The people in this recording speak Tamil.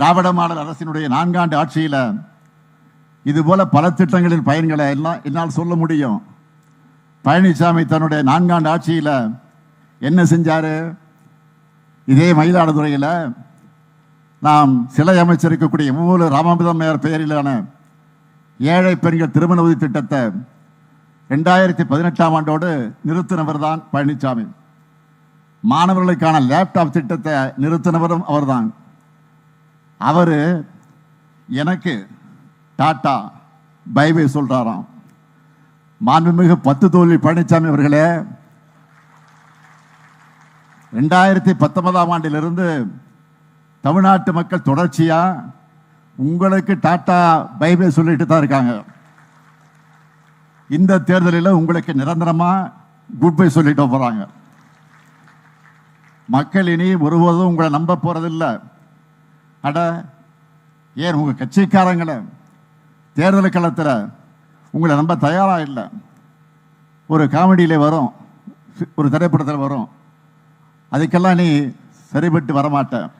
திராவிட மாடல் அரசினுடைய நான்காண்டு ஆட்சியில் இது போல பல திட்டங்களின் பயன்களை எல்லாம் என்னால் சொல்ல முடியும். பழனிசாமி தன்னுடைய நான்காண்டு ஆட்சியில் என்ன செஞ்சார்? இதே மயிலாடுதுறையில் நாம் சிலை அமைச்சிருக்கக்கூடிய மூல ராமாமிதமையார் பெயரிலான ஏழை பெண்கள் திருமண உதவி திட்டத்தை ரெண்டாயிரத்தி பதினெட்டாம் ஆண்டோடு நிறுத்தினவர் தான் பழனிசாமி. மாணவர்களுக்கான லேப்டாப் திட்டத்தை நிறுத்தினவரும் அவர்தான். அவர் எனக்கு டாட்டா பைபை சொல்கிறாராம் மாண்புமிகு பத்து தோல்வி பழனிசாமி அவர்களே ரெண்டாயிரத்தி பத்தொன்பதாம் ஆண்டிலிருந்து தமிழ்நாட்டு மக்கள் தொடர்ச்சியாக உங்களுக்கு டாட்டா பைபை சொல்லிட்டு தான் இருக்காங்க. இந்த தேர்தலில் உங்களுக்கு நிரந்தரமாக குட் பை சொல்லிட்டு போகிறாங்க மக்கள் இனி ஒருபோதும் உங்களை நம்ப போகிறதில்லை அட ஏன் உங்கள் கட்சிக்காரங்களை தேர்தல் களத்தில் உங்களை நம்ப தயாராக இல்லை? ஒரு காமெடியில் வரும் ஒரு திரைப்படத்தில் வரும். அதுக்கெல்லாம் நீ சரிபட்டு வரமாட்ட.